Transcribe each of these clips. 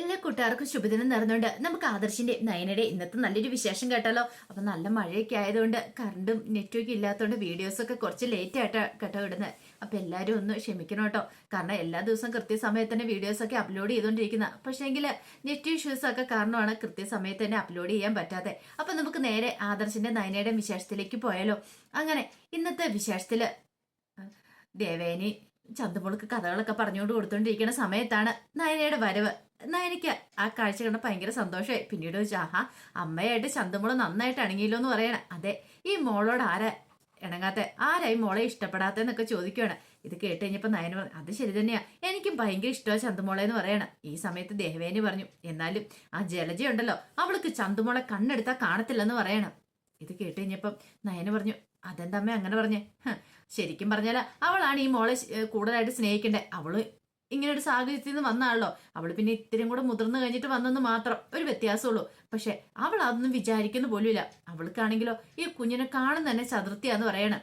എല്ലാ കൂട്ടുകാർക്കും ശുഭദിനം നേർന്നുകൊണ്ട് നമുക്ക് ആദർശിന്റെ നയനയുടെ ഇന്നത്തെ നല്ലൊരു വിശേഷം കേട്ടാലോ? അപ്പൊ നല്ല മഴയൊക്കെ ആയതുകൊണ്ട് കറണ്ടും നെറ്റ്വർക്കും ഇല്ലാത്തതുകൊണ്ട് വീഡിയോസ് ഒക്കെ കുറച്ച് ലേറ്റ് ആയിട്ടാ കേട്ടോ ഇടുന്നത് അപ്പൊ എല്ലാവരും ഒന്ന് ക്ഷമിക്കണം കേട്ടോ. കാരണം എല്ലാ ദിവസവും കൃത്യസമയത്ത് തന്നെ വീഡിയോസ് ഒക്കെ അപ്ലോഡ് ചെയ്തുകൊണ്ടിരിക്കുന്ന പക്ഷേങ്കിൽ നെറ്റ് ഇഷ്യൂസ് ഒക്കെ കാരണമാണ് കൃത്യസമയത്ത് തന്നെ അപ്ലോഡ് ചെയ്യാൻ പറ്റാതെ അപ്പൊ നമുക്ക് നേരെ ആദർശിന്റെ നയനയുടെ വിശേഷത്തിലേക്ക് പോയാലോ? അങ്ങനെ ഇന്നത്തെ വിശേഷത്തിൽ ദേവേനി ചന്തമുളക്ക് കഥകളൊക്കെ പറഞ്ഞുകൊണ്ട് കൊടുത്തോണ്ടിരിക്കുന്ന സമയത്താണ് നയനയുടെ വരവ്. നയനയ്ക്ക് ആ കാഴ്ച കണ്ട ഭയങ്കര സന്തോഷമായി. പിന്നീട് ചോദിച്ചു ആഹാ അമ്മയായിട്ട് ചന്തമോൾ നന്നായിട്ട് അണങ്ങിയില്ലോ എന്ന് പറയണ. അതെ ഈ മോളോട് ആരാ ഇണങ്ങാത്ത? ആരായി മോളെ ഇഷ്ടപ്പെടാത്തെന്നൊക്കെ ചോദിക്കുകയാണ് ഇത് കേട്ട് കഴിഞ്ഞപ്പോൾ നയന അത് ശരി തന്നെയാ. എനിക്കും ഭയങ്കര ഇഷ്ടമാണ് ചന്തുമോളെ എന്ന് പറയണം. ഈ സമയത്ത് ദേഹവേനി പറഞ്ഞു എന്നാലും ആ ജലജ ഉണ്ടല്ലോ അവൾക്ക് ചന്തുമോളെ കണ്ണെടുത്താൽ കാണത്തില്ലെന്ന് പറയണം. ഇത് കേട്ട് കഴിഞ്ഞപ്പം നയന പറഞ്ഞു അതെന്തമ്മ അങ്ങനെ പറഞ്ഞേ? ശരിക്കും പറഞ്ഞാൽ അവളാണ് ഈ മോളെ കൂടുതലായിട്ട് സ്നേഹിക്കേണ്ടത് അവൾ ഇങ്ങനെ ഒരു സാഹചര്യത്തിൽ നിന്ന് വന്നാണല്ലോ. അവൾ പിന്നെ ഇത്തിരിയും കൂടെ മുതിർന്നു കഴിഞ്ഞിട്ട് വന്നെന്ന് മാത്രം ഒരു വ്യത്യാസമുള്ളൂ. പക്ഷെ അവൾ അതൊന്നും വിചാരിക്കുന്നു പോലുമില്ല. അവൾക്കാണെങ്കിലോ ഈ കുഞ്ഞിനെ കാണുന്ന തന്നെ ചതുർത്ഥിയാന്ന് പറയണ.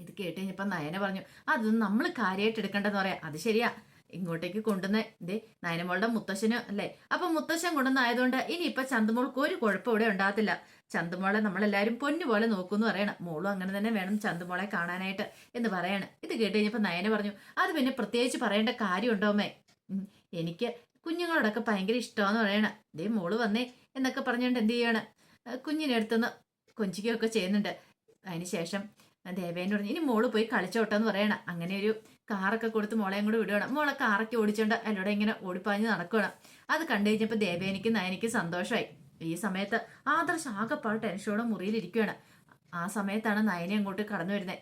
ഇത് കേട്ട് കഴിഞ്ഞപ്പോ നയന പറഞ്ഞു അതൊന്നും നമ്മൾ കാര്യമായിട്ട് എടുക്കേണ്ടെന്ന് പറയാം. അത് ശരിയാ. ഇങ്ങോട്ടേക്ക് കൊണ്ടുവന്ന ഇതേ നയനമോളുടെ മുത്തശ്ശന് അല്ലേ? അപ്പൊ മുത്തശ്ശൻ കൊണ്ടുവന്നായതുകൊണ്ട് ഇനി ഇപ്പൊ ചന്തുമോൾക്ക് ഒരു കുഴപ്പം ഇവിടെ ഉണ്ടാകത്തില്ല. ചന്തുമോളെ നമ്മളെല്ലാരും പൊന്നു പോലെ നോക്കൂന്ന് പറയണം. മോളും അങ്ങനെ തന്നെ വേണം ചന്തുമോളെ കാണാനായിട്ട് എന്ന് പറയാണ്. ഇത് കേട്ട് കഴിഞ്ഞപ്പോ നയന പറഞ്ഞു അത് പിന്നെ പ്രത്യേകിച്ച് പറയേണ്ട കാര്യമുണ്ടോ എനിക്ക് കുഞ്ഞുങ്ങളോടൊക്കെ ഭയങ്കര ഇഷ്ടമാന്ന് പറയണം. ദേ മോൾ വന്നേ എന്നൊക്കെ പറഞ്ഞുകൊണ്ട് എന്ത് ചെയ്യാണ്? കുഞ്ഞിനെ അടുത്തുനിന്ന് കൊഞ്ചിക്കുകയൊക്കെ ചെയ്യുന്നുണ്ട്. അതിനുശേഷം ദേവേനോട് പറഞ്ഞു ഇനി മോൾ പോയി കളിച്ചോട്ടെന്ന് പറയണം. അങ്ങനെ ഒരു കാറൊക്കെ കൊടുത്ത് മോളെയും കൂടെ വിടുകയാണ് മോളെ കാറൊക്കെ ഓടിച്ചോണ്ട് അതിലൂടെ ഇങ്ങനെ ഓടിപ്പാഞ്ഞ് നടക്കുകയാണ് അത് കണ്ടു കഴിഞ്ഞപ്പോൾ ദേവേനിക്ക് നയനിക്ക് സന്തോഷമായി ഈ സമയത്ത് ആദർശ് ആകെപ്പാട് ടെൻഷനോടെ മുറിയിലിരിക്കുകയാണ് ആ സമയത്താണ് നയനെ അങ്ങോട്ട് കടന്നു വരുന്നത്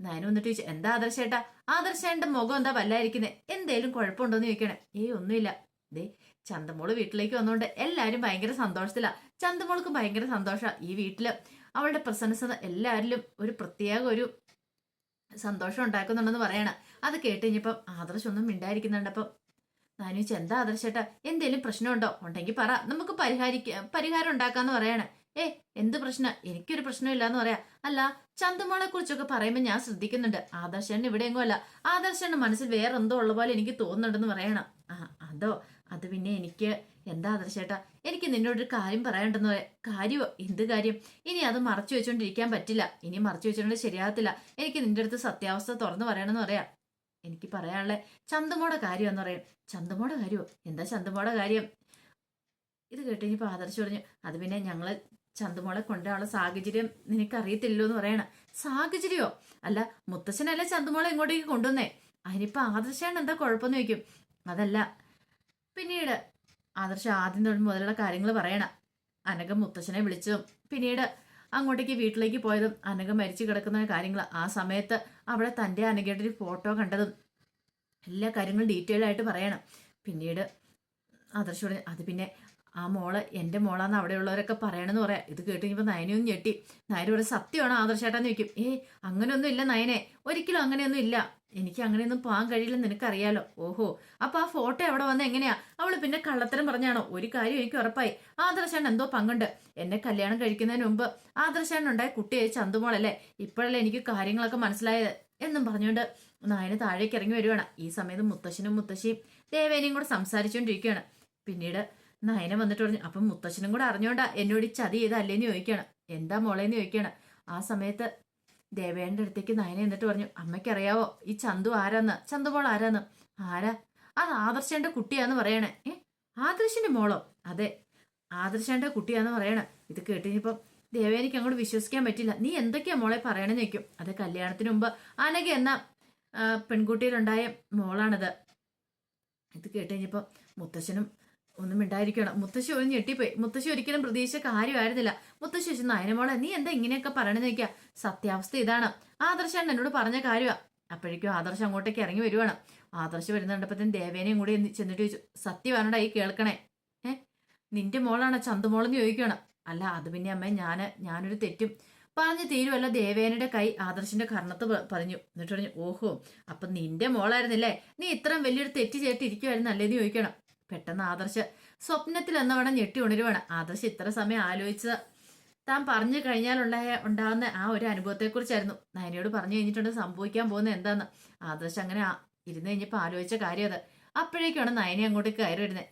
നയന വന്നിട്ട് ചോദിച്ചു എന്താ ആദർശേട്ടാ ആദർശേട്ടന്റെ മുഖം എന്താ വല്ലായിരിക്കുന്നത് എന്തേലും കുഴപ്പമുണ്ടോന്ന് ചോദിക്കണേ ഏയ് ഒന്നുമില്ല. ദേ ചന്തമോൾ വീട്ടിലേക്ക് വന്നുകൊണ്ട് എല്ലാവരും ഭയങ്കര സന്തോഷത്തിലാണ് ചന്തമോൾക്ക് ഭയങ്കര സന്തോഷമാണ് ഈ വീട്ടിൽ അവളുടെ പ്രസൻസ് എല്ലാവരിലും ഒരു പ്രത്യേക ഒരു സന്തോഷം ഉണ്ടാക്കുന്നുണ്ടെന്ന് പറയണ. അത് കേട്ട് കഴിഞ്ഞപ്പം ആദർശ് ഒന്നും മിണ്ടായിരിക്കുന്നുണ്ടപ്പം നാനു ചോദിച്ചു എന്താ ആദർശേട്ടാ എന്തേലും പ്രശ്നമുണ്ടോ? ഉണ്ടെങ്കിൽ പറ. നമുക്ക് പരിഹാരിക്ക പരിഹാരം ഉണ്ടാക്കാന്ന് പറയണ. ഏ എന്ത് പ്രശ്നം? എനിക്കൊരു പ്രശ്നമില്ല എന്ന് പറയാ. അല്ല ചന്തുമോളെ കുറിച്ചൊക്കെ പറയുമ്പോൾ ഞാൻ ശ്രദ്ധിക്കുന്നുണ്ട്. ആദർശൻ ഇവിടെ എങ്ങും അല്ല. ആദർശന്റെ മനസ്സിൽ വേറെ എന്തോ ഉള്ള പോലെ എനിക്ക് തോന്നുന്നുണ്ടെന്ന് പറയണം. ആ അതോ? അത് പിന്നെ എനിക്ക് എന്താ ആദർശേട്ടാ എനിക്ക് നിന്നോട് ഒരു കാര്യം പറയണ്ടെന്ന് പറയാം. കാര്യമോ എന്ത് കാര്യം? ഇനി അത് മറച്ചു വെച്ചോണ്ടിരിക്കാൻ പറ്റില്ല. ഇനി മറച്ചു വെച്ചോണ്ട് ശരിയാകത്തില്ല. എനിക്ക് നിന്റെ അടുത്ത് സത്യാവസ്ഥ തുറന്നു പറയണമെന്ന് പറയാം. എനിക്ക് പറയാനുള്ള ചന്തമോടെ കാര്യം എന്ന് പറയും. ചന്തമോടെ കാര്യമോ എന്താ ചന്തമോടെ കാര്യം? ഇത് കേട്ട് കഴിഞ്ഞപ്പോൾ ആദർശ് പറഞ്ഞു അത് പിന്നെ ഞങ്ങൾ ചന്തമോളെ കൊണ്ടുള്ള സാഹചര്യം നിനക്ക് അറിയത്തില്ലല്ലോ എന്ന് പറയണ. സാഹചര്യമോ അല്ല മുത്തശ്ശനല്ല ചന്തമോളെ ഇങ്ങോട്ടേക്ക് കൊണ്ടുവന്നേ? അതിനിപ്പോ ആദർശാണ് എന്താ കുഴപ്പമെന്ന് ചോദിക്കും. അതല്ല. പിന്നീട് ആദർശ ആദ്യം തൊഴിൽ മുതലുള്ള കാര്യങ്ങൾ പറയണം. അനഘ മുത്തശ്ശനെ വിളിച്ചതും പിന്നീട് അങ്ങോട്ടേക്ക് വീട്ടിലേക്ക് പോയതും അനഘ മരിച്ചു കിടക്കുന്ന കാര്യങ്ങൾ ആ സമയത്ത് അവിടെ തന്റെ അനഘയുടെ ഒരു ഫോട്ടോ കണ്ടതും എല്ലാ കാര്യങ്ങളും ഡീറ്റെയിൽ ആയിട്ട് പറയണം. പിന്നീട് ആദർശ് പറഞ്ഞു അത് പിന്നെ ആ മോൾ എന്റെ മോളാന്ന് അവിടെയുള്ളവരൊക്കെ പറയണമെന്ന് പറയാം. ഇത് കേട്ട് കഴിഞ്ഞപ്പോൾ നയനയും ഞെട്ടി. നയനോട് സത്യമാണോ ആദർശേട്ടാന്ന് ചോദിക്കും. ഏയ് അങ്ങനെയൊന്നും ഇല്ല നയനെ. ഒരിക്കലും അങ്ങനെയൊന്നും ഇല്ല എനിക്ക് അങ്ങനെയൊന്നും പോകാൻ കഴിയില്ലെന്ന് നിനക്കറിയാലോ? ഓഹോ. അപ്പൊ ആ ഫോട്ടോ എവിടെ വന്ന എങ്ങനെയാ? അവൾ പിന്നെ കള്ളത്തരം പറഞ്ഞാണോ? ഒരു കാര്യം എനിക്ക് ഉറപ്പായി. ആദർശാണ് എന്തോ പങ്കുണ്ട്. എന്നെ കല്യാണം കഴിക്കുന്നതിന് മുമ്പ് ആദർശാണ് ഉണ്ടായ കുട്ടിയെ ചന്തുമോളല്ലേ? ഇപ്പോഴല്ലേ എനിക്ക് കാര്യങ്ങളൊക്കെ മനസ്സിലായത്? എന്നും പറഞ്ഞുകൊണ്ട് നായന് താഴേക്ക് ഇറങ്ങി വരുവാണ്. ഈ സമയത്ത് മുത്തശ്ശനും മുത്തശ്ശിയും ദേവേനയും കൂടെ സംസാരിച്ചുകൊണ്ടിരിക്കുകയാണ്. പിന്നീട് നയന വന്നിട്ട് പറഞ്ഞു അപ്പം മുത്തശ്ശനും കൂടെ അറിഞ്ഞോണ്ടാ എന്നോട് ഈ ചതി ചെയ്തല്ലേന്ന് ചോദിക്കുകയാണ്. എന്താ മോളേന്ന് ചോദിക്കുകയാണ്. ആ സമയത്ത് ദേവേന്റെ അടുത്തേക്ക് നയനെ എന്നിട്ട് പറഞ്ഞു അമ്മയ്ക്കറിയാവോ ഈ ചന്തു ആരാന്ന്? ചന്തു മോൾ ആരാന്ന്? ആരാ? അത് ആദർശന്റെ കുട്ടിയാന്ന് പറയണേ. ഏ? ആദർശന്റെ മോളോ? അതെ ആദർശന്റെ കുട്ടിയാന്ന് പറയണേ. ഇത് കേട്ടിനിപ്പം ദേവേനിക്ക് അങ്ങോട്ട് വിശ്വസിക്കാൻ പറ്റില്ല. നീ എന്തൊക്കെയാ മോളെ പറയണെന്ന് വെക്കും അത് കല്യാണത്തിന് മുമ്പ് അനഘ എന്ന പെൺകുട്ടിയിലുണ്ടായ മോളാണത്. ഇത് കേട്ടുകഴിഞ്ഞപ്പോൾ മുത്തശ്ശനും ഒന്നും മിണ്ടായിരിക്കണം. മുത്തശ്ശി ഒന്ന് ഞെട്ടിപ്പോയി. മുത്തശ്ശി ഒരിക്കലും പ്രതീക്ഷിച്ച കാര്യമായിരുന്നില്ല. മുത്തശ്ശി വെച്ച് നയനമോളെ നീ എന്താ ഇങ്ങനെയൊക്കെ പറയണെന്ന് ചോദിക്കുക സത്യാവസ്ഥ ഇതാണ്. ആദർശാണ് എന്നോട് പറഞ്ഞ കാര്യമാ. അപ്പോഴേക്കും ആദർശം അങ്ങോട്ടേക്ക് ഇറങ്ങി വരുവാണ്. ആദർശം വരുന്നുണ്ടപ്പത്തിന് ദേവേനയും കൂടി ചെന്നിട്ട് ചോദിച്ചു സത്യമാണോടാ ഈ കേൾക്കണേ? ഏ? നിന്റെ മോളാണ് ചന്തുമോളെന്ന് ചോദിക്കണം അല്ല അത് പിന്നെ അമ്മ ഞാൻ ഞാനൊരു തെറ്റും. പറഞ്ഞു തീരുവല്ല ദേവേനയുടെ കൈ ആദർശിന്റെ കർണത്ത് പറഞ്ഞു എന്നിട്ട് പറഞ്ഞു ഓഹോ അപ്പൊ നിന്റെ മോളായിരുന്നില്ലേ? നീ ഇത്രയും വലിയൊരു തെറ്റ് ചെയ്തിട്ടിരിക്കുവായിരുന്നു അല്ലേന്ന് ചോദിക്കണം പെട്ടെന്ന് ആദർശ് സ്വപ്നത്തിൽ എന്നവണ്ണം ഞെട്ടി ഉണരുവാണ്. ആദർശ് ഇത്ര സമയം ആലോചിച്ച താൻ പറഞ്ഞു കഴിഞ്ഞാലുണ്ടായ ഉണ്ടാകുന്ന ആ ഒരു അനുഭവത്തെക്കുറിച്ചായിരുന്നു. നയനയോട് പറഞ്ഞു കഴിഞ്ഞിട്ടുണ്ട് സംഭവിക്കാൻ പോകുന്നത് എന്താന്ന്. ആദർശ് അങ്ങനെ ഇരുന്ന് കഴിഞ്ഞപ്പോൾ ആലോചിച്ച കാര്യം അത് അപ്പോഴേക്കാണ് നയനെ അങ്ങോട്ട് കയറി വരുന്നത്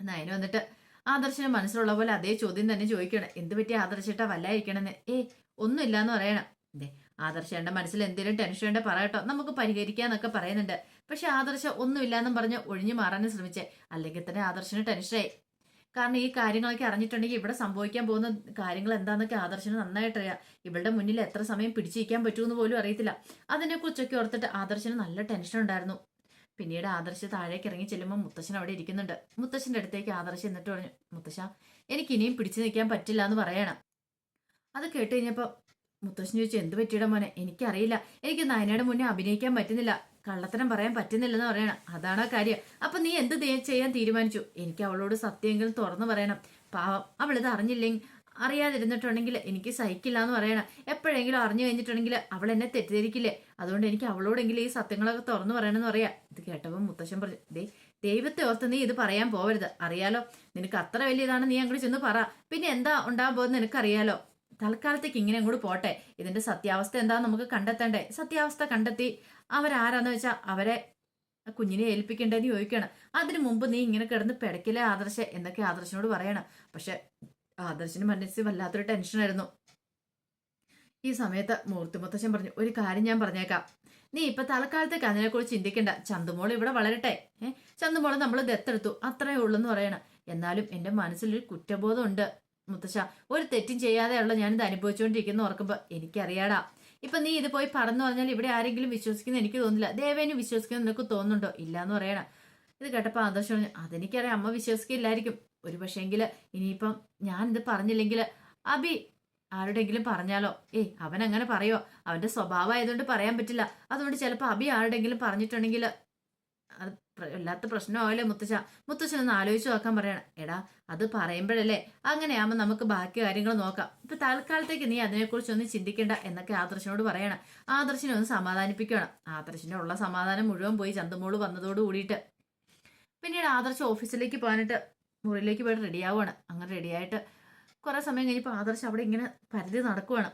നയന വന്നിട്ട് ആദർശന് മനസ്സിലുള്ള പോലെ അതേ ചോദ്യം തന്നെ ചോദിക്കണം എന്ത് പറ്റി ആദർശിട്ടാ വല്ലായിരിക്കണമെന്ന് ഏ ഒന്നുമില്ലാന്ന് പറയണം. ദേ ആദർശ മനസ്സിൽ എന്തെങ്കിലും ടെൻഷൻ ഉണ്ടെ പറയട്ടോ നമുക്ക് പരിഹരിക്കാന്നൊക്കെ പറയുന്നുണ്ട്. പക്ഷെ ആദർശ ഒന്നുമില്ലാന്നും പറഞ്ഞ് ഒഴിഞ്ഞു മാറാനും ശ്രമിച്ചേ. അല്ലെങ്കിൽ തന്നെ ആദർശന് ടെൻഷനായി. കാരണം ഈ കാര്യങ്ങളൊക്കെ അറിഞ്ഞിട്ടുണ്ടെങ്കിൽ ഇവിടെ സംഭവിക്കാൻ പോകുന്ന കാര്യങ്ങൾ എന്താണെന്നൊക്കെ ആദർശന് നന്നായിട്ട് അറിയാം ഇവളുടെ മുന്നിൽ എത്ര സമയം പിടിച്ചിരിക്കാൻ പറ്റുമെന്ന് പോലും അറിയത്തില്ല. അതിനെക്കുറിച്ചൊക്കെ ഓർത്തിട്ട് ആദർശന് നല്ല ടെൻഷൻ ഉണ്ടായിരുന്നു. പിന്നീട് ആദർശ് താഴേക്ക് ഇറങ്ങി ചെല്ലുമ്പോൾ മുത്തശ്ശൻ അവിടെ ഇരിക്കുന്നുണ്ട്. മുത്തശ്ശന്റെ അടുത്തേക്ക് ആദർശ് എന്നിട്ട് പറഞ്ഞു മുത്തശ്ശ എനിക്ക് ഇനിയും പിടിച്ചു നിൽക്കാൻ പറ്റില്ല എന്ന് പറയണം. അത് കേട്ട് കഴിഞ്ഞപ്പോൾ മുത്തശ്ശൻ ചോദിച്ചു എന്ത് പറ്റിയുടെ മോനെ? എനിക്കറിയില്ല. എനിക്ക് നയനയുടെ മുന്നേ അഭിനയിക്കാൻ പറ്റുന്നില്ല. കള്ളത്തരം പറയാൻ പറ്റുന്നില്ലെന്ന് പറയണം. അതാണ് കാര്യം. അപ്പൊ നീ എന്ത് ചെയ്യാൻ തീരുമാനിച്ചു? എനിക്ക് അവളോട് സത്യമെങ്കിലും തുറന്നു പറയണം. പാവം. അവളിത് അറിഞ്ഞില്ലെങ്കിൽ അറിയാതിരുന്നിട്ടുണ്ടെങ്കിൽ എനിക്ക് സഹിക്കില്ല എന്ന് പറയണം. എപ്പോഴെങ്കിലും അറിഞ്ഞു കഴിഞ്ഞിട്ടുണ്ടെങ്കിൽ അവൾ എന്നെ തെറ്റിദ്ധരിക്കില്ലേ? അതുകൊണ്ട് എനിക്ക് അവളോടെങ്കിലും ഈ സത്യങ്ങളൊക്കെ തുറന്നു പറയണമെന്ന് പറയാം. ഇത് കേട്ടപ്പോൾ മുത്തശ്ശൻ പറഞ്ഞു ദേ ദൈവത്തെ ഓർത്ത് നീ ഇത് പറയാൻ പോവരുത്. അറിയാലോ നിനക്ക് അത്ര വലിയതാണ് നീ അങ്ങോട്ട് ചെന്ന് പറ. പിന്നെ എന്താ ഉണ്ടാകാൻ പോകുന്നത് നിനക്കറിയാലോ? തൽക്കാലത്തേക്ക് ഇങ്ങനെ അങ്ങോട്ട് പോട്ടെ. ഇതിന്റെ സത്യാവസ്ഥ എന്താന്ന് നമുക്ക് കണ്ടെത്തണ്ടേ? സത്യാവസ്ഥ കണ്ടെത്തി. അവരാരാന്ന് വെച്ചാൽ അവരെ കുഞ്ഞിനെ ഏൽപ്പിക്കേണ്ടതെന്ന് ചോദിക്കണം. അതിനു മുമ്പ് നീ ഇങ്ങനെ കിടന്ന് പിടക്കില്ലേ ആദർശ? എന്നൊക്കെ ആദർശനോട് പറയണം. പക്ഷെ ആദർശന് മനസ്സിൽ വല്ലാത്തൊരു ടെൻഷനായിരുന്നു. ഈ സമയത്ത് മൂർത്തി മുത്തശ്ശൻ പറഞ്ഞു ഒരു കാര്യം ഞാൻ പറഞ്ഞേക്കാം. നീ ഇപ്പൊ തൽക്കാലത്തേക്ക് അതിനെക്കുറിച്ച് ചിന്തിക്കണ്ട. ചന്തുമോൾ ഇവിടെ വളരട്ടെ. ഏഹ് ചന്തുമോളെ നമ്മൾ ദത്തെടുത്തു. അത്രേ ഉള്ളെന്ന് പറയണം. എന്നാലും എന്റെ മനസ്സിലൊരു കുറ്റബോധം ഉണ്ട് മുത്തശ്ശ. ഒരു തെറ്റും ചെയ്യാതെയുള്ള ഞാനിത് അനുഭവിച്ചുകൊണ്ടിരിക്കുന്ന ഓർക്കുമ്പോൾ എനിക്കറിയാടാ. ഇപ്പൊ നീ ഇത് പോയി പറഞ്ഞു പറഞ്ഞാൽ ഇവിടെ ആരെങ്കിലും വിശ്വസിക്കുന്ന എനിക്ക് തോന്നില്ല ദേവേനും വിശ്വസിക്കുന്ന നിനക്ക് തോന്നുന്നുണ്ടോ? ഇല്ല എന്ന് പറയണം. ഇത് കേട്ടപ്പോൾ ആദർശം പറഞ്ഞു അതെനിക്കറിയാം. അമ്മ വിശ്വസിക്കില്ലായിരിക്കും. ഒരു പക്ഷേങ്കിൽ ഇനിയിപ്പം ഞാൻ ഇത് പറഞ്ഞില്ലെങ്കിൽ അബി ആരുടെങ്കിലും പറഞ്ഞാലോ? ഏയ് അവൻ അങ്ങനെ പറയോ അവന്റെ സ്വഭാവം ആയതുകൊണ്ട് പറയാൻ പറ്റില്ല. അതുകൊണ്ട് ചിലപ്പോൾ അബി ആരുടെങ്കിലും പറഞ്ഞിട്ടുണ്ടെങ്കിൽ അത് വല്ലാത്ത പ്രശ്നമാവല്ലേ മുത്തശ്ശ മുത്തശ്ശനൊന്ന് ആലോചിച്ച് നോക്കാൻ പറയണം. എടാ അത് പറയുമ്പോഴല്ലേ? അങ്ങനെയാകുമ്പോൾ നമുക്ക് ബാക്കി കാര്യങ്ങൾ നോക്കാം. ഇപ്പൊ തൽക്കാലത്തേക്ക് നീ അതിനെക്കുറിച്ചൊന്നും ചിന്തിക്കേണ്ട എന്നൊക്കെ ആദർശനോട് പറയണം. ആദർശനെ ഒന്ന് സമാധാനിപ്പിക്കണം. ആദർശിന്റെ ഉള്ള സമാധാനം മുഴുവൻ പോയി ചന്തമോൾ വന്നതോട് കൂടിയിട്ട്. പിന്നീട് ആദർശ് ഓഫീസിലേക്ക് പോകാനായിട്ട് മുറിയിലേക്ക് പോയിട്ട് റെഡിയാവുകയാണ് അങ്ങനെ റെഡിയായിട്ട് കുറെ സമയം കഴിഞ്ഞപ്പോൾ ആദർശ് അവിടെ ഇങ്ങനെ പരിധി നടക്കുവാണ്.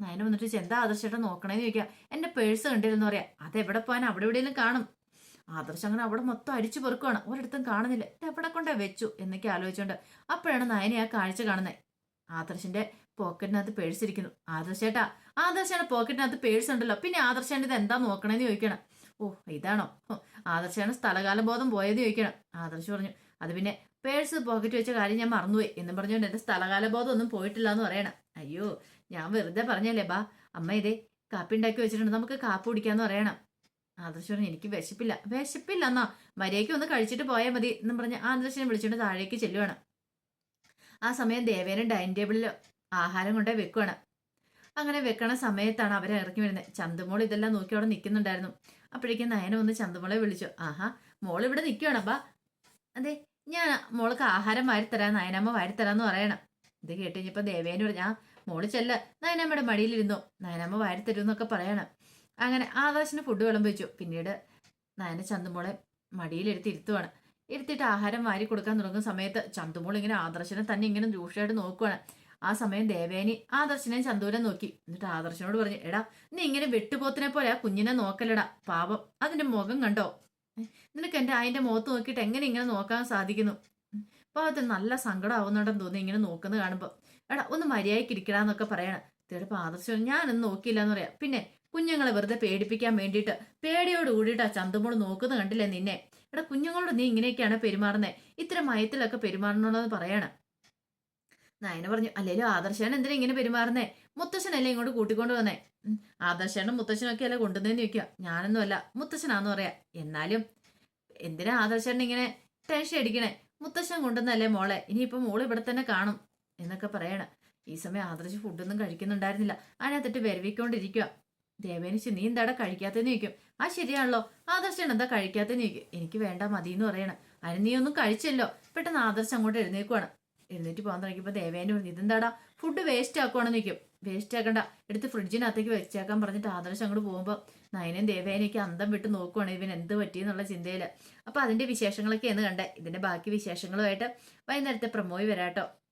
നയന വന്നിട്ട് ചെന്താ ആദർശേട്ടൻ നോക്കണേന്ന് ചോദിക്കാം എന്റെ പേഴ്സ് കണ്ടിരുന്നു? പറയാം. അതെവിടെ പോകാൻ അവിടെ എവിടെയെങ്കിലും കാണും. ആദർശ് അങ്ങനെ അവിടെ മൊത്തം അടിച്ചു പെറുക്കുവാണ്. ഒരിടത്തും കാണുന്നില്ല. ഇത് എവിടെ കൊണ്ടേ വെച്ചു എന്നൊക്കെ ആലോചിച്ചുകൊണ്ട് അപ്പോഴാണ് നയനെ ആ കാഴ്ച കാണുന്നത് ആദർശിന്റെ പോക്കറ്റിനകത്ത് പേഴ്സിരിക്കുന്നു ആദർശേട്ടാ ആദർശാണ് പോക്കറ്റിനകത്ത് പേഴ്സ് ഉണ്ടല്ലോ. പിന്നെ ആദർശാണ് ഇത് എന്താ നോക്കണേന്ന് ചോദിക്കണം. ഓ ഇതാണോ? ആദർശാണ് സ്ഥലകാല ബോധം പോയത് ചോദിക്കണം. ആദർശ് പറഞ്ഞു അത് പിന്നെ പേഴ്സ് പോക്കറ്റ് വെച്ച കാര്യം ഞാൻ മറന്നുപോയി എന്നും പറഞ്ഞുകൊണ്ട് എന്റെ സ്ഥലകാല ബോധം ഒന്നും പോയിട്ടില്ല എന്ന് പറയണം. അയ്യോ ഞാൻ വെറുതെ പറഞ്ഞല്ലേ ബാ. അമ്മ ഇതേ കാപ്പി ഉണ്ടാക്കി വെച്ചിട്ടുണ്ട്. നമുക്ക് കാപ്പി കുടിക്കാന്ന് പറയണം. ആദർശ് എനിക്ക് വിശപ്പില്ല. വിശപ്പില്ല എന്നാ? മര്യാദയ്ക്ക് ഒന്ന് കഴിച്ചിട്ട് പോയാൽ മതി എന്നും പറഞ്ഞ് ആദർശനെ വിളിച്ചുകൊണ്ട് താഴേക്ക് ചെല്ലുവാണ്. ആ സമയം ദേവേനൻ ഡൈനിങ് ടേബിളിൽ ആഹാരം കൊണ്ടേ വെക്കുവാണ്. അങ്ങനെ വെക്കണ സമയത്താണ് അവരെ ഇറങ്ങി വരുന്നത് ചന്തുമോൾ ഇതെല്ലാം നോക്കി അവിടെ നിൽക്കുന്നുണ്ടായിരുന്നു. അപ്പോഴേക്കും നയന വന്ന് ചന്തുമോളെ വിളിച്ചു. ആഹാ മോൾ ഇവിടെ നിൽക്കുവാണ് അപ്പാ. അതെ ഞാൻ മോൾക്ക് ആഹാരം വാരിത്തരാം നയനമ്മ വാരിത്തരാന്ന് പറയണം. ഇത് കേട്ട് കഴിഞ്ഞപ്പോൾ ദേവേനു പറഞ്ഞു മോൾ ചെല്ല. നയനമ്മയുടെ മടിയിലിരുന്നു. നയനമ്മ വാരിത്തരുമെന്നൊക്കെ പറയണം. അങ്ങനെ ആകാശിന് ഫുഡ് വിളമ്പ് വെച്ചു. പിന്നീട് നയന ചന്തുമോളെ മടിയിലെടുത്ത് ഇരുത്തുവാണ്. ഇരുത്തിയിട്ട് ആഹാരം വാരി കൊടുക്കാൻ തുടങ്ങുന്ന സമയത്ത് ചന്തുമോൾ ഇങ്ങനെ ആദർശനെ തന്നെ ഇങ്ങനെ രൂക്ഷമായിട്ട് നോക്കുവാണ്. ആ സമയം ദേവേനി ആദർശനെ ചന്തുവിനെ നോക്കി. എന്നിട്ട് ആദർശനോട് പറഞ്ഞു എടാ നീ ഇങ്ങനെ വെട്ടുപോത്തിനെ പോലെ ആ കുഞ്ഞിനെ നോക്കലടാ പാപം അതിന്റെ മുഖം കണ്ടോ? നിനക്ക് എന്റെ അതിന്റെ മുഖത്ത് നോക്കിയിട്ട് എങ്ങനെ ഇങ്ങനെ നോക്കാൻ സാധിക്കുന്നു? പാവത്തിൽ നല്ല സങ്കടം ആവുന്നുണ്ടെന്ന് തോന്നി ഇങ്ങനെ നോക്കുന്നത് കാണുമ്പോൾ എടാ ഒന്ന് മര്യാദയ്ക്ക് ഇരിക്കടാന്നൊക്കെ പറയണം. തീർപ്പം ആദർശം ഞാനൊന്നും നോക്കിയില്ല എന്ന് പറയാം. പിന്നെ കുഞ്ഞുങ്ങളെ വെറുതെ പേടിപ്പിക്കാൻ വേണ്ടിയിട്ട് പേടിയോട് കൂടിയിട്ട് ആ ചന്തമോട് നോക്കുന്ന കണ്ടില്ലേ നിന്നെ? എടാ കുഞ്ഞുങ്ങളോട് നീ ഇങ്ങനെയൊക്കെയാണ് പെരുമാറുന്നത് ഇത്ര മയത്തിലൊക്കെ പെരുമാറണമെന്ന് പറയണം. നയന പറഞ്ഞു അല്ലേലും ആദർശാണ് എന്തിനാ ഇങ്ങനെ പെരുമാറുന്നേ? മുത്തശ്ശനല്ലേ ഇങ്ങോട്ട് കൂട്ടിക്കൊണ്ട് വന്നേ? ആദർശനും മുത്തശ്ശനും മുത്തശ്ശനൊക്കെ അല്ലേ കൊണ്ടുവന്നേന്ന് ചോദിക്കുക. ഞാനൊന്നും അല്ല മുത്തശ്ശനാന്ന് പറയാ. എന്നാലും എന്തിനാ ആദർശൻ ഇങ്ങനെ ടെൻഷൻ അടിക്കണേ? മുത്തശ്ശൻ കൊണ്ടുവന്നല്ലേ മോളെ? ഇനിയിപ്പോ മോൾ ഇവിടെ തന്നെ കാണും എന്നൊക്കെ പറയണ. ഈ സമയം ആദർശ് ഫുഡൊന്നും കഴിക്കുന്നുണ്ടായിരുന്നില്ല. അതിനകത്തിട്ട് വരവിക്കൊണ്ടിരിക്കുക ദേവേനിച്ച് നീ എന്താടാ കഴിക്കാത്തെന്ന് ചോദിക്കും. ആ ശരിയാണല്ലോ. ആദർശൻ എന്താ കഴിക്കാത്തെന്ന് ചോദിക്കും. എനിക്ക് വേണ്ട മതി എന്ന് പറയണം. അതിന് നീ ഒന്നും കഴിച്ചല്ലോ. പെട്ടെന്ന് ആദർശ് അങ്ങോട്ട് എഴുന്നേക്കുവാണ്. എഴുന്നേറ്റ് പോകാൻ തുടങ്ങിയപ്പോൾ ദേവേനെ പറഞ്ഞു ഇതെന്താടാ? ഫുഡ് വേസ്റ്റ് ആക്കുവാണെന്ന് നിൽക്കും വേസ്റ്റ് ആക്കണ്ട. എടുത്ത് ഫ്രിഡ്ജിനകത്തേക്ക് വെച്ചേക്കാൻ പറഞ്ഞിട്ട് ആദർശം അങ്ങോട്ട് പോകുമ്പോൾ നയനും ദേവേനയ്ക്ക് അന്തം വിട്ട് നോക്കുവാണ്. ഇവൻ എന്ത് പറ്റിയെന്നുള്ള ചിന്തയിൽ അപ്പോൾ അതിന്റെ വിശേഷങ്ങളൊക്കെ എന്ന് കണ്ടേ. ഇതിന്റെ ബാക്കി വിശേഷങ്ങളുമായിട്ട് വൈകുന്നേരത്തെ പ്രമോയി വരാട്ടോ.